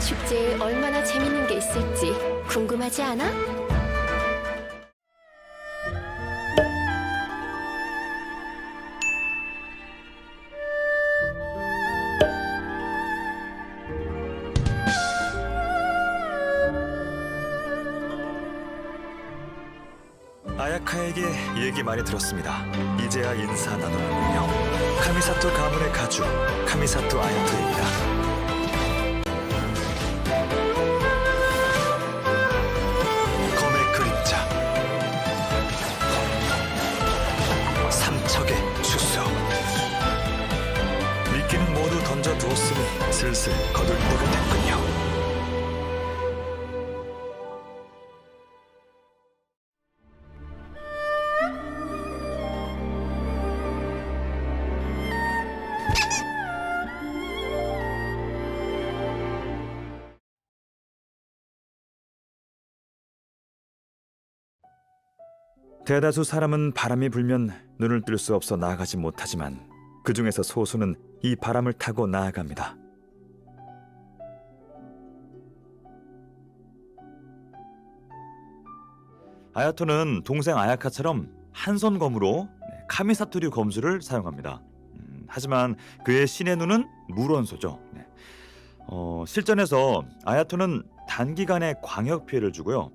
축제에 얼마나 재밌는 게 있을지 궁금하지 않아? 아야카에게 얘기 많이 들었습니다. 이제야 인사 나누는군요. 카미사토 가문의 가주 카미사토 아야토입니다. 슬슬 거둘 때가 됐군요. 대다수 사람은 바람이 불면 눈을 뜰 수 없어 나아가지 못하지만 그 중에서 소수는 이 바람을 타고 나아갑니다. 아야토는 동생 아야카처럼 한손 검으로 네, 카미사토류 검수를 사용합니다. 음, 하지만 그의 신의 눈은 물원소죠. 네. 어, 실전에서 아야토는 단기간에 광역 피해를 주고요.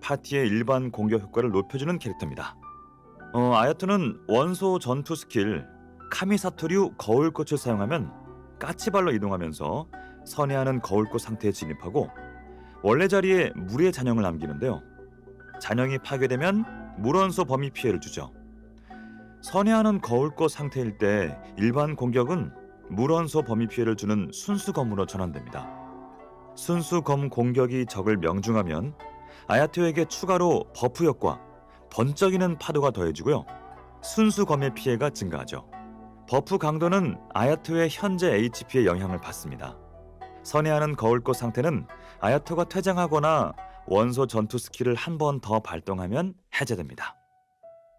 파티의 일반 공격 효과를 높여주는 캐릭터입니다. 어, 아야토는 원소 전투 스킬 카미사토류 거울꽃을 사용하면 까치발로 이동하면서 선회하는 거울꽃 상태에 진입하고 원래 자리에 물의 잔영을 남기는데요. 잔영이 파괴되면 물원소 범위 피해를 주죠. 선회하는 거울꽃 상태일 때 일반 공격은 물원소 범위 피해를 주는 순수검으로 전환됩니다. 순수검 공격이 적을 명중하면 아야토에게 추가로 버프 효과, 번쩍이는 파도가 더해지고요. 순수 검의 피해가 증가하죠. 버프 강도는 아야토의 현재 HP에 영향을 받습니다. 선회하는 거울꽃 상태는 아야토가 퇴장하거나 원소 전투 스킬을 한 번 더 발동하면 해제됩니다.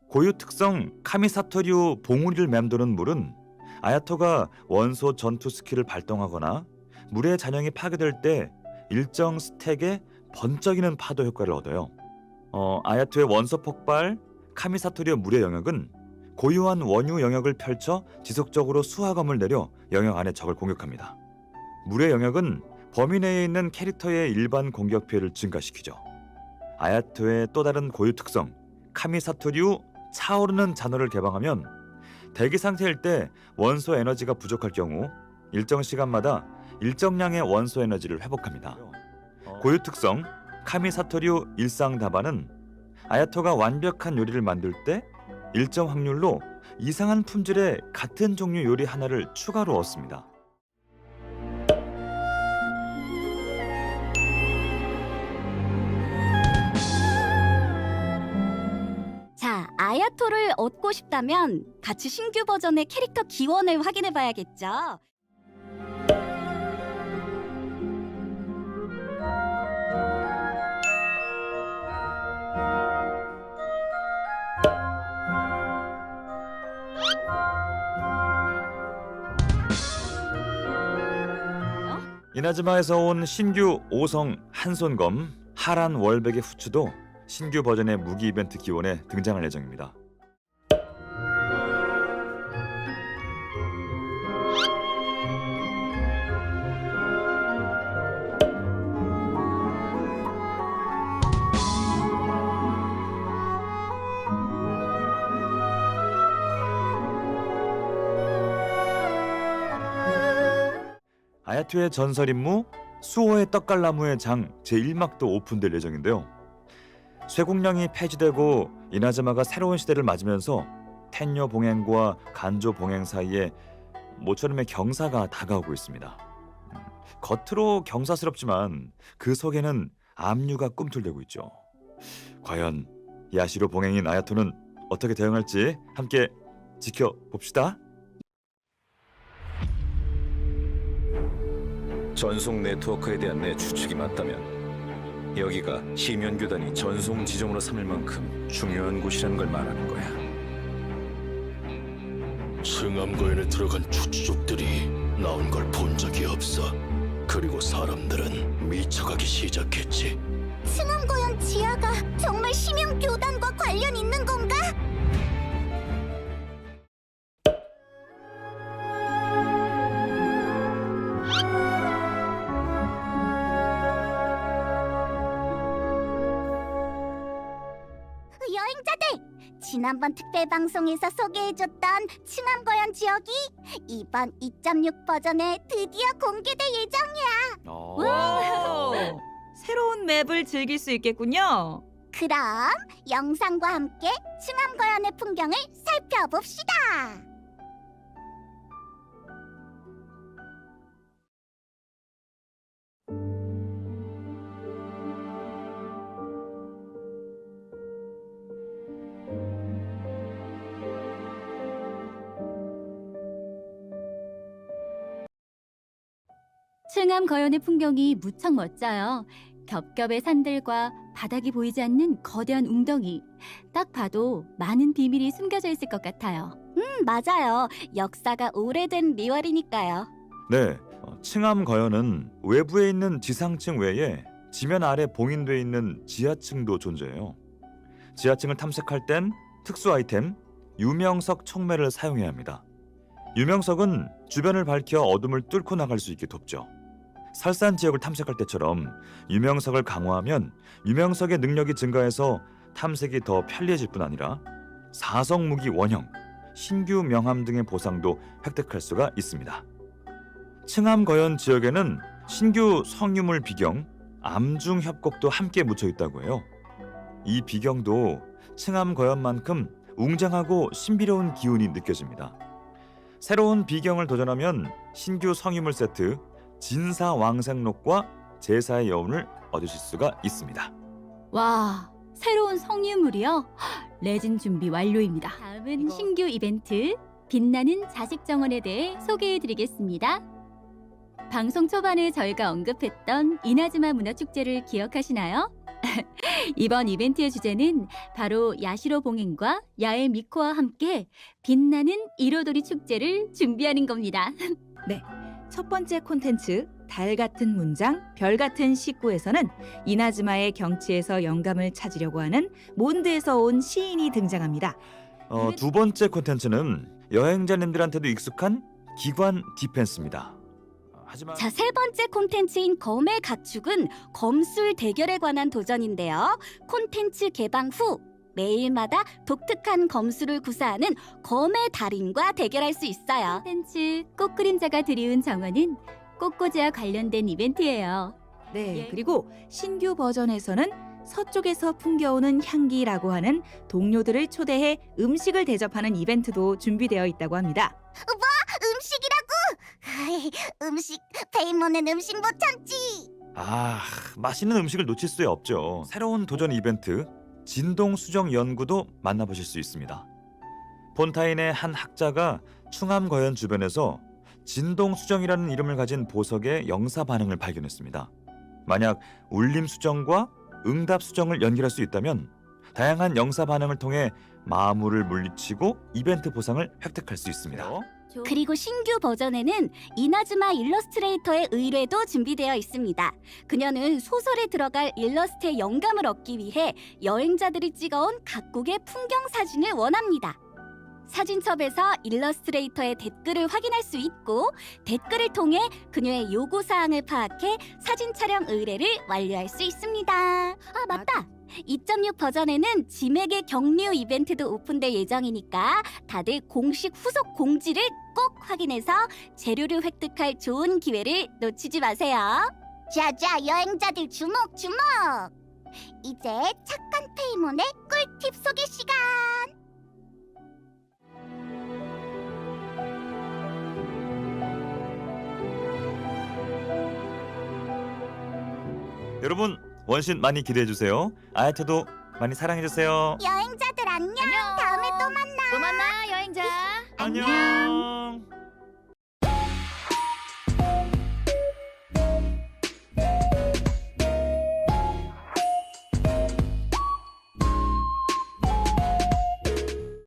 고유 특성 카미사토류 봉우리를 맴도는 물은 아야토가 원소 전투 스킬을 발동하거나 물의 잔영이 파괴될 때 일정 스택의 번쩍이는 파도 효과를 얻어요. 어, 아야토의 원소 폭발, 카미사토리의 물의 영역은 고유한 원유 영역을 펼쳐 지속적으로 수화검을 내려 영역 안의 적을 공격합니다. 물의 영역은 범위 내에 있는 캐릭터의 일반 공격 피해를 증가시키죠. 아야토의 또 다른 고유 특성, 카미사토류 차오르는 잔호를 개방하면 대기 상태일 때 원소 에너지가 부족할 경우 일정 시간마다 일정량의 원소 에너지를 회복합니다. 고유 특성 카미사토류 일상 다반은 아야토가 완벽한 요리를 만들 때 일정 확률로 이상한 품질의 같은 종류 요리 하나를 추가로 얻습니다. 아야토를 얻고 싶다면 같이 신규 버전의 캐릭터 기원을 확인해 봐야겠죠. 이나즈마에서 온 신규 5성 한손검 하란 월백의 후추도 신규 버전의 무기 이벤트 기원에 등장할 예정입니다. 아야토의 전설 임무 수호의 떡갈나무의 장 제1막도 오픈될 예정인데요. 쇠국령이 폐지되고 이나즈마가 새로운 시대를 맞으면서 텐녀 봉행과 간조 봉행 사이에 모처럼의 경사가 다가오고 있습니다. 음, 겉으로 경사스럽지만 그 속에는 압류가 꿈틀대고 있죠. 과연 야시로 봉행인 아야토는 어떻게 대응할지 함께 지켜봅시다. 전송 네트워크에 대한 내 추측이 맞다면 여기가 시면 교단이 전송 지점으로 삼을 만큼 중요한 곳이라는 걸 말하는 거야. 승암고연에 들어간 추추족들이 나온 걸 본 적이 없어. 그리고 사람들은 미쳐가기 시작했지. 승암고연 지하가 정말 지난번 특별 방송에서 소개해줬던 층암고연 지역이 이번 2.6 버전에 드디어 공개될 예정이야. 어. 오, 새로운 맵을 즐길 수 있겠군요. 그럼 영상과 함께 층암거연의 풍경을 살펴봅시다. 층암 거연의 풍경이 무척 멋져요. 겹겹의 산들과 바닥이 보이지 않는 거대한 웅덩이. 딱 봐도 많은 비밀이 숨겨져 있을 것 같아요. 음, 맞아요. 역사가 오래된 리월이니까요. 네, 어, 층암 거연은 외부에 있는 지상층 외에 지면 아래 봉인돼 있는 지하층도 존재해요. 지하층을 탐색할 땐 특수 아이템 유명석 촉매를 사용해야 합니다. 유명석은 주변을 밝혀 어둠을 뚫고 나갈 수 있게 돕죠. 설산 지역을 탐색할 때처럼 유명석을 강화하면 유명석의 능력이 증가해서 탐색이 더 편리해질 뿐 아니라 사성 무기 원형, 신규 명함 등의 보상도 획득할 수가 있습니다. 층암 거연 지역에는 신규 성유물 비경, 암중 협곡도 함께 묻혀 있다고 해요. 이 비경도 층암 거연만큼 웅장하고 신비로운 기운이 느껴집니다. 새로운 비경을 도전하면 신규 성유물 세트 진사 왕생록과 제사의 여운을 얻으실 수가 있습니다. 와, 새로운 성유물이요? 헉, 레진 준비 완료입니다. 다음은 이거- 신규 이벤트 빛나는 자식 정원에 대해 소개해 드리겠습니다. 방송 초반에 저희가 언급했던 이나즈마 문화축제를 기억하시나요? 이번 이벤트의 주제는 바로 야시로 봉행과 야외 미코와 함께 빛나는 이로도리 축제를 준비하는 겁니다. 첫 번째 콘텐츠 달 같은 문장, 별 같은 식구에서는 이나즈마의 경치에서 영감을 찾으려고 하는 몬드에서 온 시인이 등장합니다. 어, 두 번째 콘텐츠는 여행자님들한테도 익숙한 기관 디펜스입니다. 어, 하지만 자, 세 번째 콘텐츠인 검의 가축은 검술 대결에 관한 도전인데요. 콘텐츠 개방 후 매일마다 독특한 검술을 구사하는 검의 달인과 대결할 수 있어요. 콘텐츠 꽃그림자가 드리운 정원은 꽃꽂이와 관련된 이벤트예요. 네, 예. 그리고 신규 버전에서는 서쪽에서 풍겨오는 향기라고 하는 동료들을 초대해 음식을 대접하는 이벤트도 준비되어 있다고 합니다. 음식이라고? 음식 페이몬은 음식 못 참지. 아, 맛있는 음식을 놓칠 수 없죠. 새로운 도전 이벤트 진동 수정 연구도 만나보실 수 있습니다. 폰타인의 한 학자가 충암 거연 주변에서 진동 수정이라는 이름을 가진 보석의 영사 반응을 발견했습니다. 만약 울림 수정과 응답 수정을 연결할 수 있다면 다양한 영사 반응을 통해 마물을 물리치고 이벤트 보상을 획득할 수 있습니다. 그리고 신규 버전에는 이나즈마 일러스트레이터의 의뢰도 준비되어 있습니다. 그녀는 소설에 들어갈 일러스트의 영감을 얻기 위해 여행자들이 찍어온 각국의 풍경 사진을 원합니다. 사진첩에서 일러스트레이터의 댓글을 확인할 수 있고 댓글을 통해 그녀의 요구 사항을 파악해 사진 촬영 의뢰를 완료할 수 있습니다. 아 맞다. 2.6 버전에는 지맥의 경류 이벤트도 오픈될 예정이니까 다들 공식 후속 공지를 꼭 확인해서 재료를 획득할 좋은 기회를 놓치지 마세요. 자자 여행자들 주목 주목. 이제 착한 페이몬의 꿀팁 소개 시간. 여러분 원신 많이 기대해 주세요. 아야테도 많이 사랑해 주세요. 여행자들 안녕. 다음에 또 만나. 또 만나 여행자. 안녕.